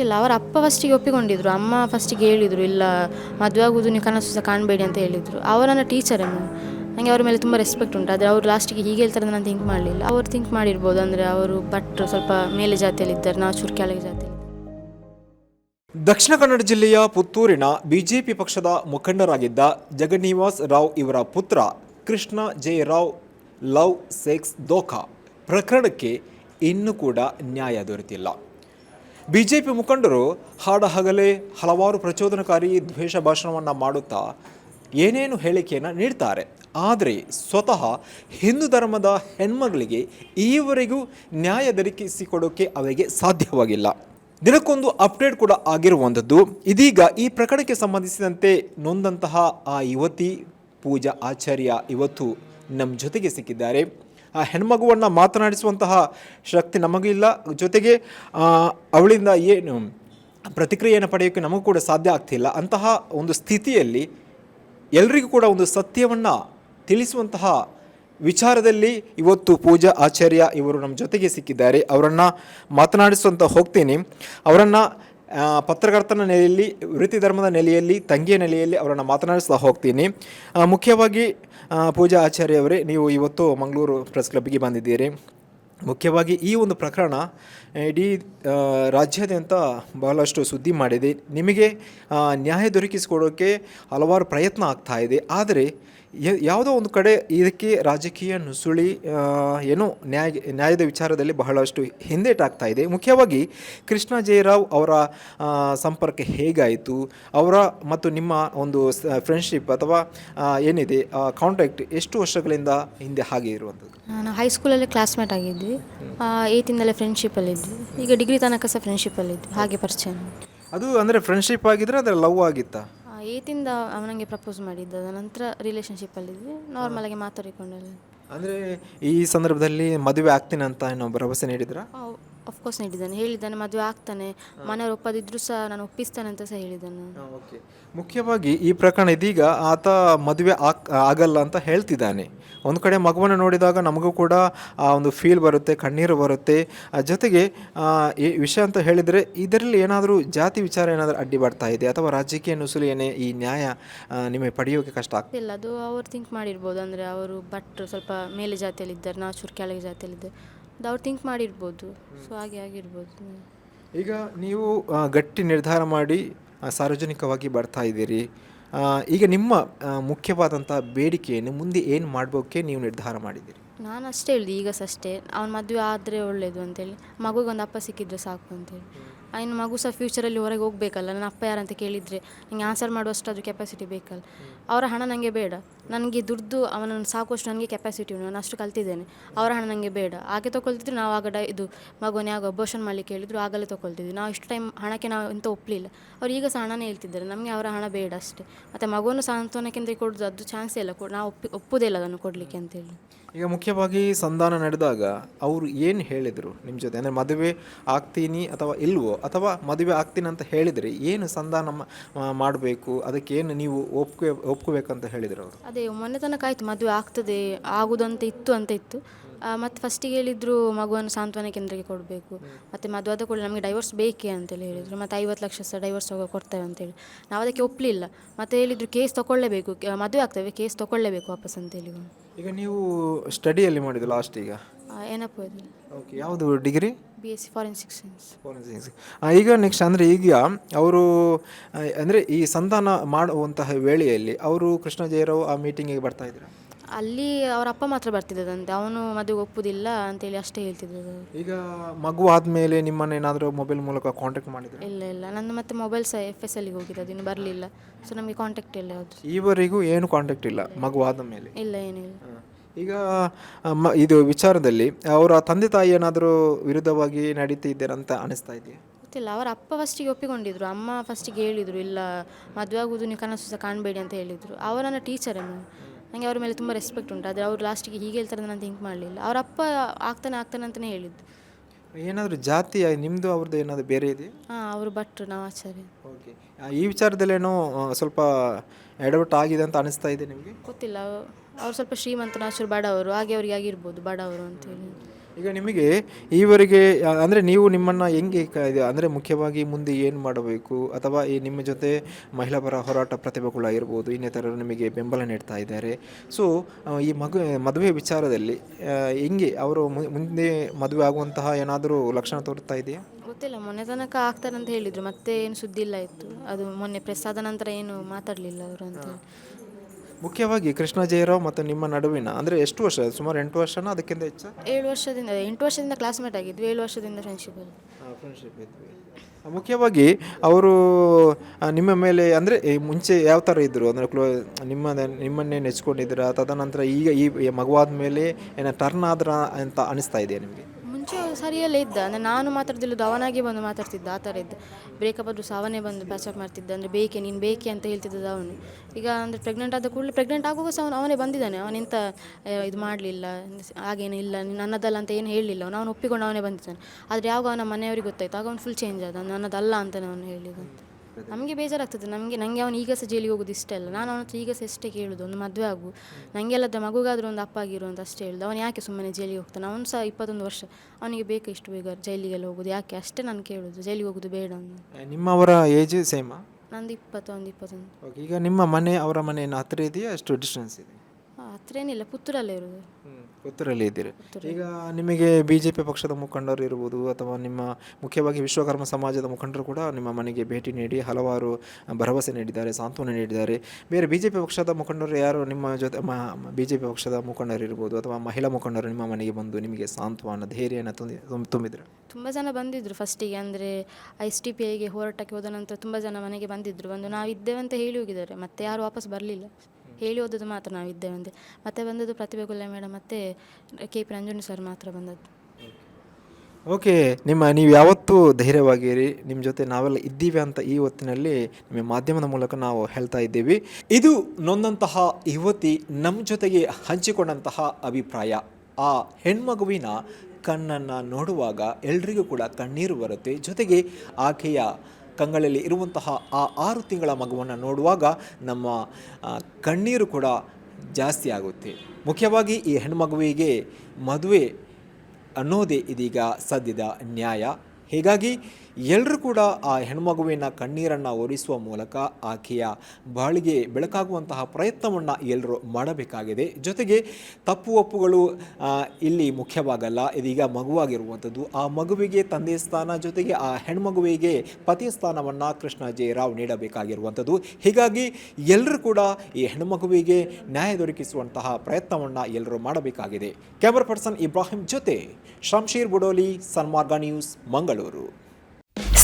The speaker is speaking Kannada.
ಗೊತ್ತಿಲ್ಲ. ಅವರ ಅಪ್ಪ ಫಸ್ಟಿಗೆ ಒಪ್ಪಿಕೊಂಡಿದ್ರು. ಅಮ್ಮ ಫಸ್ಟಿಗೆ ಹೇಳಿದರು, ಇಲ್ಲ, ಮದುವೆ ಆಗುವುದು ನೀವು ಕನಸು ಸಹ ಕಾಣಬೇಡಿ ಅಂತ ಹೇಳಿದರು. ಅವರನ್ನ ಟೀಚರ್ ನನಗೆ ಅವರ ಮೇಲೆ ತುಂಬ ರೆಸ್ಪೆಕ್ಟ್ ಉಂಟು. ಆದರೆ ಅವರು ಲಾಸ್ಟಿಗೆ ಹೀಗೆ ಹೇಳ್ತಾರೆ ನಾನು ಥಿಂಕ್ ಮಾಡಲಿಲ್ಲ. ಅವರು ಥಿಂಕ್ ಮಾಡಿರ್ಬೋದು. ಅಂದರೆ ಅವರು ಭಟ್ರು ಸ್ವಲ್ಪ ಮೇಲೆ ಜಾತಿಯಲ್ಲಿ ಇದ್ದಾರೆ. ನಾವು ಚೂರು ಕೆಳಗೆ ಜಾತಿ ದಕ್ಷಿಣ ಕನ್ನಡ ಜಿಲ್ಲೆಯ ಪುತ್ತೂರಿನ ಬಿಜೆಪಿ ಪಕ್ಷದ ಮುಖಂಡರಾಗಿದ್ದ ಜಗನ್ನಿವಾಸ್ ರಾವ್ ಇವರ ಪುತ್ರ Krishna J Rao love, sex, dhokha ಪ್ರಕರಣಕ್ಕೆ ಇನ್ನೂ ಕೂಡ ನ್ಯಾಯ ದೊರೆತಿಲ್ಲ. ಬಿಜೆಪಿ ಮುಖಂಡರು ಹಾಡ ಹಗಲೇ ಹಲವಾರು ಪ್ರಚೋದನಕಾರಿ ದ್ವೇಷ ಭಾಷಣವನ್ನು ಮಾಡುತ್ತಾ ಏನೇನು ಹೇಳಿಕೆಯನ್ನು ನೀಡ್ತಾರೆ. ಆದರೆ ಸ್ವತಃ ಹಿಂದೂ ಧರ್ಮದ ಹೆಣ್ಮಗಳಿಗೆ ಈವರೆಗೂ ನ್ಯಾಯ ದೊರಕಿಸಿಕೊಡೋಕ್ಕೆ ಅವರಿಗೆ ಸಾಧ್ಯವಾಗಿಲ್ಲ. ದಿನಕ್ಕೊಂದು ಅಪ್ಡೇಟ್ ಕೂಡ ಆಗಿರುವಂಥದ್ದು. ಇದೀಗ ಈ ಪ್ರಕರಣಕ್ಕೆ ಸಂಬಂಧಿಸಿದಂತೆ ನೊಂದಂತಹ ಆ ಯುವತಿ ಪೂಜಾ ಆಚಾರ್ಯ ಇವತ್ತು ನಮ್ಮ ಜೊತೆಗೆ ಸಿಕ್ಕಿದ್ದಾರೆ. ಆ ಹೆಣ್ಮಗುವನ್ನು ಮಾತನಾಡಿಸುವಂತಹ ಶಕ್ತಿ ನಮಗೂ ಇಲ್ಲ. ಜೊತೆಗೆ ಅವಳಿಂದ ಏನು ಪ್ರತಿಕ್ರಿಯೆಯನ್ನು ಪಡೆಯೋಕ್ಕೆ ನಮಗೂ ಕೂಡ ಸಾಧ್ಯ ಆಗ್ತಿಲ್ಲ ಅಂತಹ ಒಂದು ಸ್ಥಿತಿಯಲ್ಲಿ ಎಲ್ರಿಗೂ ಕೂಡ ಒಂದು ಸತ್ಯವನ್ನು ತಿಳಿಸುವಂತಹ ವಿಚಾರದಲ್ಲಿ ಇವತ್ತು ಪೂಜಾ ಆಚಾರ್ಯ ಇವರು ನಮ್ಮ ಜೊತೆಗೆ ಸಿಕ್ಕಿದ್ದಾರೆ. ಅವರನ್ನು ಮಾತನಾಡಿಸುವಂತ ಹೋಗ್ತೀನಿ. ಅವರನ್ನು ಪತ್ರಕರ್ತನ ನೆಲೆಯಲ್ಲಿ, ವೃತ್ತಿ ಧರ್ಮದ ನೆಲೆಯಲ್ಲಿ, ತಂಗಿಯ ನೆಲೆಯಲ್ಲಿ ಅವರನ್ನು ಮಾತನಾಡಿಸ್ತಾ ಹೋಗ್ತೀನಿ. ಮುಖ್ಯವಾಗಿ ಪೂಜಾ ಆಚಾರ್ಯ ಅವರೇ, ನೀವು ಇವತ್ತು ಮಂಗಳೂರು ಪ್ರೆಸ್ ಕ್ಲಬ್ಗೆ ಬಂದಿದ್ದೀರಿ. ಮುಖ್ಯವಾಗಿ ಈ ಒಂದು ಪ್ರಕರಣ ಇಡೀ ರಾಜ್ಯಾದ್ಯಂತ ಬಹಳಷ್ಟು ಸುದ್ದಿ ಮಾಡಿದೆ. ನಿಮಗೆ ನ್ಯಾಯ ದೊರಕಿಸಿಕೊಡೋಕ್ಕೆ ಹಲವಾರು ಪ್ರಯತ್ನ ಆಗ್ತಾ ಇದೆ. ಆದರೆ ಯಾವುದೋ ಒಂದು ಕಡೆ ಇದಕ್ಕೆ ರಾಜಕೀಯ ನುಸುಳಿ ಏನು ನ್ಯಾಯ ನ್ಯಾಯದ ವಿಚಾರದಲ್ಲಿ ಬಹಳಷ್ಟು ಹಿಂದೇಟಾಗ್ತಾ ಇದೆ. ಮುಖ್ಯವಾಗಿ ಕೃಷ್ಣ ಜಯರಾವ್ ಅವರ ಸಂಪರ್ಕ ಹೇಗಾಯಿತು? ಅವರ ಮತ್ತು ನಿಮ್ಮ ಒಂದು ಫ್ರೆಂಡ್ಶಿಪ್ ಅಥವಾ ಏನಿದೆ ಕಾಂಟ್ಯಾಕ್ಟ್ ಎಷ್ಟು ವರ್ಷಗಳಿಂದ ಹಿಂದೆ ಹಾಗೆ ಇರುವಂಥದ್ದು? ನಾನು ಹೈಸ್ಕೂಲಲ್ಲಿ ಕ್ಲಾಸ್ಮೇಟ್ ಆಗಿದ್ವಿ ಏಯ್ತಿಂದಲೇ ಫ್ರೆಂಡ್ಶಿಪ್ಪಲ್ಲಿದ್ವಿ ಈಗ ಡಿಗ್ರಿ ತನಕ ಸಹ ಫ್ರೆಂಡ್ಶಿಪ್ಪಲ್ಲಿದ್ವಿ ಹಾಗೆ ಪರಿಚಯ ಅದು ಅಂದರೆ ಫ್ರೆಂಡ್ಶಿಪ್ ಆಗಿದ್ರೆ ಅದರ ಲವ್ ಆಗಿತ್ತಾ? ಏಯ್ತಿಂದ ಅವನಿಗೆ ಪ್ರಪೋಸ್ ಮಾಡಿದ್ದ. ಅದ ಅಲ್ಲಿ ರಿಲೇಷನ್ಶಿಪ್ಪಲ್ಲಿದ್ವಿ ನಾರ್ಮಲಾಗಿ ಮಾತಾಡಿಕೊಂಡೆ ಅಂದರೆ ಈ ಸಂದರ್ಭದಲ್ಲಿ ಮದುವೆ ಆಗ್ತೀನಿ ಅಂತ ಏನೋ ಭರವಸೆ ನೀಡಿದ್ರಾ? ಅಫ್ಕೋರ್ಸ್ ನೀಡಿದ್ದಾನೆ ಹೇಳಿದ್ದಾನೆ ಮದುವೆ ಆಗ್ತಾನೆ ಮನೆಯವರು ಒಪ್ಪದಿದ್ರು ಸಹ ನಾನು ಒಪ್ಪಿಸ್ತಾನೆ ಅಂತ ಸಹ ಹೇಳಿದ್ದಾನೆ. ಓಕೆ ಮುಖ್ಯವಾಗಿ ಈ ಪ್ರಕರಣ ಇದೀಗ ಆತ ಮದುವೆ ಆಗ್ ಆಗಲ್ಲ ಅಂತ ಹೇಳ್ತಿದ್ದಾನೆ. ಒಂದು ಕಡೆ ಮಗುವನ್ನು ನೋಡಿದಾಗ ನಮಗೂ ಕೂಡ ಆ ಒಂದು ಫೀಲ್ ಬರುತ್ತೆ ಕಣ್ಣೀರು ಬರುತ್ತೆ. ಆ ಜೊತೆಗೆ ಆ, ಈ ವಿಷಯ ಅಂತ ಹೇಳಿದರೆ ಇದರಲ್ಲಿ ಏನಾದರೂ ಜಾತಿ ವಿಚಾರ ಏನಾದರೂ ಅಡ್ಡಿ ಬರ್ತಾ ಇದೆ ಅಥವಾ ರಾಜಕೀಯ ನುಸುಲು ಏನೇ ಈ ನ್ಯಾಯ ಆ, ನಿಮಗೆ ಪಡೆಯೋಕೆ ಕಷ್ಟ ಆಗ್ತದೆ ಇಲ್ಲ ಅದು ಅವರು ಥಿಂಕ್ ಮಾಡಿರ್ಬೋದು. ಅಂದರೆ ಅವರು ಭಟ್ರು ಸ್ವಲ್ಪ ಮೇಲೆ ಜಾತಿಯಲ್ಲಿದ್ದಾರೆ ನಾ ನಾವು ಚೂರು ಕೆಳಗೆ ಜಾತಿಯಲ್ಲಿದ್ದೆ ಅದು ಅವ್ರು ಥಿಂಕ್ ಮಾಡಿರ್ಬೋದು. ಸೊ ಹಾಗೆ ಆಗಿರ್ಬೋದು. ಈಗ ನೀವು ಆ, ಗಟ್ಟಿ ನಿರ್ಧಾರ ಮಾಡಿ ಆ, ಸಾರ್ವಜನಿಕವಾಗಿ ಬರ್ತಾ ಇದ್ದೀರಿ. ಆ, ಈಗ ನಿಮ್ಮ ಆ, ಮುಖ್ಯವಾದಂಥ ಬೇಡಿಕೆಯನ್ನು ಮುಂದೆ ಏನು ಮಾಡಬೇಕೆ ನೀವು ನಿರ್ಧಾರ ಮಾಡಿದ್ದೀರಿ? ನಾನು ಅಷ್ಟೇ ಹೇಳಿದೆ, ಈಗ ಸಹ ಅಷ್ಟೇ. ಅವ್ನ ಮದುವೆ ಆದರೆ ಒಳ್ಳೆಯದು ಅಂತೇಳಿ. ಮಗುಗೊಂದು ಅಪ್ಪ ಸಿಕ್ಕಿದ್ರೆ ಸಾಕು ಅಂತೇಳಿ. ಇನ್ನು ಮಗು ಸಹ ಫ್ಯೂಚರಲ್ಲಿ ಹೊರಗೆ ಹೋಗಬೇಕಲ್ಲ, ನನ್ನ ಅಪ್ಪ ಯಾರಂತ ಕೇಳಿದರೆ ನನಗೆ ಆನ್ಸರ್ ಮಾಡುವಷ್ಟು ಅದು ಕೆಪಾಸಿಟಿ ಬೇಕಲ್ಲ. ಅವರ ಹಣ ನನಗೆ ಬೇಡ. ನನಗೆ ದುಡ್ದು ಅವನನ್ನು ಸಾಕುವಷ್ಟು ನನಗೆ ಕೆಪಾಸಿಟಿ ನಾನು ಅಷ್ಟು ಕಲ್ತಿದ್ದೇನೆ. ಅವರ ಹಣ ನನಗೆ ಬೇಡ. ಹಾಗೆ ತೊಗೊಳ್ತಿದ್ರೆ ನಾವು ಆಗ ಇದು ಮಗುವನ್ನ ಯಾವಾಗ ಅಬೋಷನ್ ಮಾಡಲಿಕ್ಕೆ ಹೇಳಿದ್ರು, ಆಗಲೇ ತೊಗೊಳ್ತಿದ್ವಿ ನಾವು ಇಷ್ಟು ಟೈಮ್ ಹಣಕ್ಕೆ ನಾವು ಎಂತ ಒಪ್ಪಲಿಲ್ಲ ಅವ್ರು ಈಗ ಸಹ ಹಣನೇ ಹೇಳ್ತಿದ್ದಾರೆ. ನಮಗೆ ಅವರ ಹಣ ಬೇಡ ಅಷ್ಟೇ. ಮತ್ತು ಮಗುವನ್ನು ಸಾಂತ್ವನಕ್ಕೆ ಕೊಡೋದು? ಅದು ಚಾನ್ಸೇ ಇಲ್ಲ ನಾವು ಒಪ್ಪಿ, ಒಪ್ಪುದೇ ಇಲ್ಲ ಅದನ್ನು ಕೊಡಲಿಕ್ಕೆ ಅಂತೇಳಿ. ಈಗ ಮುಖ್ಯವಾಗಿ ಸಂಧಾನ ನಡೆದಾಗ ಅವರು ಏನು ಹೇಳಿದರು ನಿಮ್ಮ ಜೊತೆ? ಅಂದರೆ ಮದುವೆ ಆಗ್ತೀನಿ ಅಥವಾ ಇಲ್ವೋ? ಅಥವಾ ಮದುವೆ ಆಗ್ತೀನಿ ಅಂತ ಹೇಳಿದರೆ ಏನು ಸಂಧಾನ ಮಾಡಬೇಕು? ಅದಕ್ಕೆ ಏನು ನೀವು ಒಪ್ಕೊ, ಒಪ್ಕೋಬೇಕಂತ ಹೇಳಿದರು ಅವರು? ಅದೇ ಮೊನ್ನೆ ತನಕ ಆಯಿತು. ಮದುವೆ ಆಗ್ತದೆ, ಆಗುದಂತ ಇತ್ತು ಅಂತ ಇತ್ತು. ಮತ್ತು ಫಸ್ಟಿಗೆ ಹೇಳಿದರು ಮಗುವನ್ನು ಸಾಂತ್ವನ ಕೇಂದ್ರಕ್ಕೆ ಕೊಡಬೇಕು. ಮತ್ತು ಮದುವೆ ಆದ ಕೂಡ ನಮಗೆ ಡೈವರ್ಸ್ ಬೇಕೇ ಅಂತೇಳಿ ಹೇಳಿದರು. ಮತ್ತು ಐವತ್ತು ಲಕ್ಷ ಸಹ ಡೈವರ್ಸ್ ಹೋಗೋ ಕೊಡ್ತೇವೆ ಅಂತೇಳಿ. ನಾವು ಅದಕ್ಕೆ ಒಪ್ಪಲಿಲ್ಲ ಮತ್ತು ಹೇಳಿದರು ಕೇಸ್ ತೊಗೊಳ್ಳೇಬೇಕು ಮದುವೆ ಆಗ್ತೇವೆ ಕೇಸ್ ತೊಗೊಳ್ಳೇಬೇಕು ವಾಪಸ್ ಅಂತೇಳಿ. ಈಗ ನೀವು ಸ್ಟಡಿಯಲ್ಲಿ ಮಾಡಿದ್ದು ಲಾಸ್ಟ್ ಈಗ? ಏನಪ್ಪ ಇದು? ಓಕೆ ಯಾವುದು degree B S C forensic science ಈಗ ನೆಕ್ಸ್ಟ್ ಅಂದರೆ ಈಗ ಅವರು ಅಂದರೆ ಈ ಸಂಧಾನ ಮಾಡುವಂತಹ ವೇಳೆಯಲ್ಲಿ ಅವರು ಕೃಷ್ಣ ಜಯರಾವ್ ಆ ಮೀಟಿಂಗಿಗೆ ಬರ್ತಾ ಇದ್ರು? ಅಲ್ಲಿ ಅವರ ಅಪ್ಪ ಮಾತ್ರ ಬರ್ತಿದ್ದದಂತೆ. ಅವನು ಮದುವೆಗೆ ಒಪ್ಪುದಿಲ್ಲ ಅಂತೇಳಿ ಅಷ್ಟೇ ಹೇಳ್ತಿದ್ದದ್ದು. ಈಗ ಮಗು ಆದ್ಮೇಲೆ ನಿಮ್ಮನ್ನ ಏನಾದರೂ ಮೊಬೈಲ್ ಮೂಲಕ ಕಾಂಟ್ಯಾಕ್ಟ್ ಮಾಡಿದ್ರೆ? ಇಲ್ಲ ಇಲ್ಲ. ನಂದು ಮತ್ತೆ ಮೊಬೈಲ್ ಸಹ ಎಫ್ ಎಸ್ ಎಲ್ಲಿಗೆ ಹೋಗಿದೆ ಅದು ಇನ್ನು ಬರಲಿಲ್ಲ. ಸೊ ನಮಗೆ ಕಾಂಟ್ಯಾಕ್ಟ್ ಇಲ್ಲ ಯಾವುದು. ಈವರೆಗೂ ಏನು ಕಾಂಟ್ಯಾಕ್ಟ್ ಇಲ್ಲ ಮಗು ಆದ ಮೇಲೆ ಇಲ್ಲ. ಏನಿಲ್ಲ ಈಗ ಆ, ಮ- ಇದು ವಿಚಾರದಲ್ಲಿ ಅವರ ತಂದೆ ತಾಯಿ ಏನಾದರೂ ವಿರುದ್ಧವಾಗಿ ನಡೀತಿದ್ದೀರಂತ ಅಂತ ಅನಿಸ್ತಾ ಇದೆಯಾ? ಗೊತ್ತಿಲ್ಲ. ಅವರ ಅಪ್ಪ ಫಸ್ಟಿಗೆ ಒಪ್ಪಿಕೊಂಡಿದ್ರು. ಅಮ್ಮ ಫಸ್ಟಿಗೆ ಹೇಳಿದರು ಇಲ್ಲ ಮದುವೆ ಆಗೋದು ನೀವು ಕನಸು ಸಹ ಕಾಣಬೇಡಿ ಅಂತ ಹೇಳಿದರು. ಅವರನ್ನ ಟೀಚರ್ ನನಗೆ ಅವ್ರ ಮೇಲೆ ತುಂಬ ರೆಸ್ಪೆಕ್ಟ್ ಉಂಟು. ಆದರೆ ಅವರು ಲಾಸ್ಟಿಗೆ ಹೀಗೆ ಹೇಳ್ತಾರೆ ನಾನು ಥಿಂಕ್ ಮಾಡಲಿಲ್ಲ. ಅವ್ರ ಅಪ್ಪ ಆಗ್ತಾನೆ ಆಗ್ತಾನೆ ಅಂತಲೇ ಹೇಳಿದ್ದು. ಏನಾದರೂ ಜಾತಿ ನಿಮ್ಮದು ಅವ್ರದ್ದು ಏನಾದರೂ ಬೇರೆ ಇದೆ ಹಾಂ ಅವರು ಭಟ್ರು ನಾವು ಆಚಾರ್ಯ. ಓಕೆ ಈ ವಿಚಾರದಲ್ಲೇನೋ ಸ್ವಲ್ಪ ಎಡವಟ್ಟು ಆಗಿದೆ ಅಂತ ಅನಿಸ್ತಾ ಇದೆ ನಿಮಗೆ? ಗೊತ್ತಿಲ್ಲ. ಅವ್ರು ಸ್ವಲ್ಪ ಶ್ರೀಮಂತ ನಾಚೂರು ಬಡವರು. ಹಾಗೆ ಅವರಿಗೆ ಆಗಿರ್ಬೋದು ಬಡವರು ಅಂತೇಳಿ ಈಗ ನಿಮಗೆ ಈವರೆಗೆ ಅಂದರೆ ನೀವು ನಿಮ್ಮನ್ನು ಹೆಂಗೆ ಕ ಅಂದರೆ ಮುಖ್ಯವಾಗಿ ಮುಂದೆ ಏನು ಮಾಡಬೇಕು? ಅಥವಾ ಈ ನಿಮ್ಮ ಜೊತೆ ಮಹಿಳಾ ಪರ ಹೋರಾಟ ಪ್ರತಿಭೆಗಳಾಗಿರ್ಬೋದು ಇನ್ನಿತರರು ನಿಮಗೆ ಬೆಂಬಲ ನೀಡ್ತಾ ಇದ್ದಾರೆ. ಸೊ ಈ ಮಗು ಮದುವೆ ವಿಚಾರದಲ್ಲಿ ಹೆಂಗೆ ಅವರು ಮುಂದೆ ಮದುವೆ ಆಗುವಂತಹ ಏನಾದರೂ ಲಕ್ಷಣ ತೋರ್ತಾ ಇದೆಯಾ? ಗೊತ್ತಿಲ್ಲ ಮೊನ್ನೆ ತನಕ ಆಗ್ತಾರಂತ ಹೇಳಿದರು ಮತ್ತೆ ಏನು ಸುದ್ದಿ ಇಲ್ಲ ಇತ್ತು. ಅದು ಮೊನ್ನೆ ಪ್ರೆಸ್ ಆದ ನಂತರ ಏನು ಮಾತಾಡಲಿಲ್ಲ ಅವರು ಅಂತ ಮುಖ್ಯವಾಗಿ ಕೃಷ್ಣ ಜಯರಾವ್ ಮತ್ತು ನಿಮ್ಮ ನಡುವಿನ ಅಂದರೆ ಎಷ್ಟು ವರ್ಷ ಸುಮಾರು ಎಂಟು ವರ್ಷನ? ಅದಕ್ಕಿಂತ ಹೆಚ್ಚು? ಏಳು ವರ್ಷದಿಂದ ಎಂಟು ವರ್ಷದಿಂದ ಕ್ಲಾಸ್ಮೇಟ್ ಆಗಿದ್ವಿ ಏಳು ವರ್ಷದಿಂದ ಫ್ರೆಂಡ್ಶಿಪ್ ಫ್ರೆಂಡ್ಶಿಪ್ ಇದ್ವಿ ಮುಖ್ಯವಾಗಿ ಅವರು ನಿಮ್ಮ ಮೇಲೆ ಅಂದರೆ ಮುಂಚೆ ಯಾವ ಥರ ಇದ್ದರು ಅಂದರೆ ಕ್ಲೋ ನಿಮ್ಮ ನಿಮ್ಮನ್ನೇ ನೆಚ್ಕೊಂಡಿದ್ದೀರಾ ತದನಂತರ ಈಗ ಈ ಮಗುವಾದ ಮೇಲೆ ಏನೋ ಟರ್ನ್ ಆದ್ರ ಅಂತ ಅನಿಸ್ತಾ ಇದೆಯಾ ನಿಮಗೆ? ಸರಿಯಲ್ಲೇ ಇದ್ದ. ಅಂದರೆ ನಾನು ಮಾತಾಡ್ದಿಲ್ಲದು ಅವನಾಗೆ ಬಂದು ಮಾತಾಡ್ತಿದ್ದ, ಆ ಥರ ಇದ್ದ. ಬ್ರೇಕಪ್ ಆದರೂ ಸಹ ಅವನೇ ಬಂದು ಪ್ಯಾಚಪ್ ಮಾಡ್ತಿದ್ದ. ಅಂದರೆ ಬೇಕೆ, ನೀನು ಬೇಕೆ ಅಂತ ಹೇಳ್ತಿದ್ದದ್ದು ಅವನು. ಈಗ ಅಂದರೆ ಪ್ರೆಗ್ನೆಂಟ್ ಆದ ಕೂಡಲೇ ಪ್ರೆಗ್ನೆಂಟ್ ಆಗುವಾಗ ಸಹ ಅವನು, ಅವನೇ ಬಂದಿದ್ದಾನೆ. ಅವನೆಂತ ಇದು ಮಾಡಲಿಲ್ಲ, ಹಾಗೇನು ಇಲ್ಲ, ನೀನು ನನ್ನದಲ್ಲ ಅಂತ ಏನು ಹೇಳಲಿಲ್ಲ. ಅವನು ಅವನು ಒಪ್ಪಿಕೊಂಡು ಅವನೇ ಬಂದಿದ್ದಾನೆ. ಆದರೆ ಯಾವಾಗ ಅವನ ಮನೆಯವರಿಗೆ ಗೊತ್ತಾಯ್ತು. ಆಗ ಅವನು ಫುಲ್ ಚೇಂಜ್ ಆದ. ನನ್ನದಲ್ಲ ಅಂತ ಅವನು ಹೇಳಿದ ನಮಗೆ ಬೇಜಾರಾಗ್ತದೆ. ನಮಗೆ ನನಗೆ ಅವನು ಈಗ ಸಹ ಜೈಲಿಗೆ ಹೋಗೋದು ಇಷ್ಟ ಇಲ್ಲ. ನಾನು ಅವನ ಹತ್ರ ಈಗ ಸಹ ಎಷ್ಟೇ ಕೇಳೋದು ಒಂದು ಮದುವೆ ಆಗು ನನಗೆಲ್ಲದ ಮಗುಗಾದರೂ ಒಂದು ಅಪ್ಪ ಆಗಿರು ಅಂತ ಅಷ್ಟೇ ಹೇಳುದು ಅವನು ಯಾಕೆ ಸುಮ್ಮನೆ ಜೈಲಿಗೆ ಹೋಗ್ತಾನೆ? ಅವನು ಸಹ ಇಪ್ಪತ್ತೊಂದು ವರ್ಷ ಅವನಿಗೆ ಬೇಕು ಇಷ್ಟು ಬೇಗ ಜೈಲಿಗೆಲ್ಲ ಹೋಗೋದು? ಯಾಕೆ? ಅಷ್ಟೇ ನಾನು ಕೇಳೋದು ಜೈಲಿಗೆ ಹೋಗೋದು ಬೇಡ ಅಂತ. ನಿಮ್ಮವರ ಏಜ್ ಸೇಮಾ ನಂದು ಇಪ್ಪತ್ತೊಂದು ಇಪ್ಪತ್ತೊಂದು. ಓಕೆ ಈಗ ನಿಮ್ಮ ಮನೆ ಅವರ ಮನೆ ಏನು ಹತ್ತಿರ ಇದೆಯಾ? ಅಷ್ಟು ಡಿಸ್ಟೆನ್ಸ್ ಇದೆ ಹತ್ತಿರ ಏನಿಲ್ಲ ಪುತ್ತೂರಲ್ಲೇ ಇರೋದು. ಪುತ್ತೂರಲ್ಲಿ ಇದ್ದೀರಿ. ಈಗ ನಿಮಗೆ ಬಿ ಜೆ ಪಿ ಪಕ್ಷದ ಮುಖಂಡರು ಇರ್ಬೋದು ಅಥವಾ ನಿಮ್ಮ ಮುಖ್ಯವಾಗಿ ವಿಶ್ವಕರ್ಮ ಸಮಾಜದ ಮುಖಂಡರು ಕೂಡ ನಿಮ್ಮ ಮನೆಗೆ ಭೇಟಿ ನೀಡಿ ಹಲವಾರು ಭರವಸೆ ನೀಡಿದ್ದಾರೆ ಸಾಂತ್ವನ ನೀಡಿದ್ದಾರೆ. ಬೇರೆ ಬಿ ಜೆ ಪಿ ಪಕ್ಷದ ಮುಖಂಡರು ಯಾರು? ನಿಮ್ಮ ಜೊತೆ ಬಿ ಜೆ ಪಿ ಪಕ್ಷದ ಮುಖಂಡರು ಇರ್ಬೋದು ಅಥವಾ ಮಹಿಳಾ ಮುಖಂಡರು ನಿಮ್ಮ ಮನೆಗೆ ಬಂದು ನಿಮಗೆ ಸಾಂತ್ವನ ಧೈರ್ಯನ ತುಂಬಿ ತುಂಬ- ತುಂಬಿದ್ರು? ತುಂಬ ಜನ ಬಂದಿದ್ದರು ಫಸ್ಟಿಗೆ ಅಂದರೆ ಎಸ್ ಟಿ ಪಿ ಐಗೆ ಹೋರಾಟಕ್ಕೆ ಹೋದ ನಂತರ ತುಂಬ ಜನ ಮನೆಗೆ ಬಂದಿದ್ದರು ಬಂದು ನಾವು ಇದ್ದೇವೆ ಅಂತ ಹೇಳಿ ಹೋಗಿದ್ದಾರೆ. ಮತ್ತೆ ಯಾರು ವಾಪಸ್ ಬರಲಿಲ್ಲ. ಹೇಳಿ ಓದೋದು ಮಾತ್ರ ನಾವು ಇದ್ದೇವೆ ಅಂತ ಮತ್ತೆ ಬಂದದ್ದು ಪ್ರತಿಭೆ ಗುಲ್ಲ ಮೇಡಮ್ ಮತ್ತು ಕೆ ಪಿ ರಂಜುನಿ ಸರ್ ಮಾತ್ರ ಬಂದದ್ದು. ಓಕೆ, ನಿಮ್ಮ ನೀವು ಯಾವತ್ತೂ ಧೈರ್ಯವಾಗಿರಿ, ನಿಮ್ಮ ಜೊತೆ ನಾವೆಲ್ಲ ಇದ್ದೀವಿ ಅಂತ ಈ ಹೊತ್ತಿನಲ್ಲಿ ನಿಮ್ಮ ಮಾಧ್ಯಮದ ಮೂಲಕ ನಾವು ಹೇಳ್ತಾ ಇದ್ದೀವಿ. ಇದು ನೊಂದಂತಹ ಯುವತಿ ನಮ್ಮ ಜೊತೆಗೆ ಹಂಚಿಕೊಂಡಂತಹ ಅಭಿಪ್ರಾಯ. ಆ ಹೆಣ್ಮಗುವಿನ ಕಣ್ಣನ್ನು ನೋಡುವಾಗ ಎಲ್ರಿಗೂ ಕೂಡ ಕಣ್ಣೀರು ಬರುತ್ತೆ. ಜೊತೆಗೆ ಆಕೆಯ ಕಂಗಳಲ್ಲಿ ಇರುವಂತಹ ಆ ಆರು ತಿಂಗಳ ಮಗುವನ್ನು ನೋಡುವಾಗ ನಮ್ಮ ಕಣ್ಣೀರು ಕೂಡ ಜಾಸ್ತಿ ಆಗುತ್ತೆ. ಮುಖ್ಯವಾಗಿ ಈ ಹೆಣ್ಮಗುವಿಗೆ ಮದುವೆ ಅನ್ನೋದೇ ಇದೀಗ ಸದ್ಯದ ನ್ಯಾಯ. ಹೀಗಾಗಿ ಎಲ್ಲರೂ ಕೂಡ ಆ ಹೆಣ್ಮಗುವಿನ ಕಣ್ಣೀರನ್ನು ಒರೆಸುವ ಮೂಲಕ ಆಕೆಯ ಬಾಳಿಗೆ ಬೆಳಕಾಗುವಂತಹ ಪ್ರಯತ್ನವನ್ನು ಎಲ್ಲರೂ ಮಾಡಬೇಕಾಗಿದೆ. ಜೊತೆಗೆ ತಪ್ಪು ಒಪ್ಪುಗಳು ಇಲ್ಲಿ ಮುಖ್ಯವಾಗಲ್ಲ. ಇದೀಗ ಮಗುವಾಗಿರುವಂಥದ್ದು. ಆ ಮಗುವಿಗೆ ತಂದೆ ಸ್ಥಾನ, ಜೊತೆಗೆ ಆ ಹೆಣ್ಮಗುವಿಗೆ ಪತಿ ಸ್ಥಾನವನ್ನು ಕೃಷ್ಣ ಜೆ ರಾವ್ ನೀಡಬೇಕಾಗಿರುವಂಥದ್ದು. ಹೀಗಾಗಿ ಎಲ್ಲರೂ ಕೂಡ ಈ ಹೆಣ್ಮಗುವಿಗೆ ನ್ಯಾಯ ದೊರಕಿಸುವಂತಹ ಪ್ರಯತ್ನವನ್ನು ಎಲ್ಲರೂ ಮಾಡಬೇಕಾಗಿದೆ. ಕ್ಯಾಮರಾ ಪರ್ಸನ್ ಇಬ್ರಾಹಿಂ ಜೊತೆ ಶಂಶೀರ್ ಬುಡೋಲಿ, ಸನ್ಮಾರ್ಗ ನ್ಯೂಸ್, ಮಂಗಳೂರು.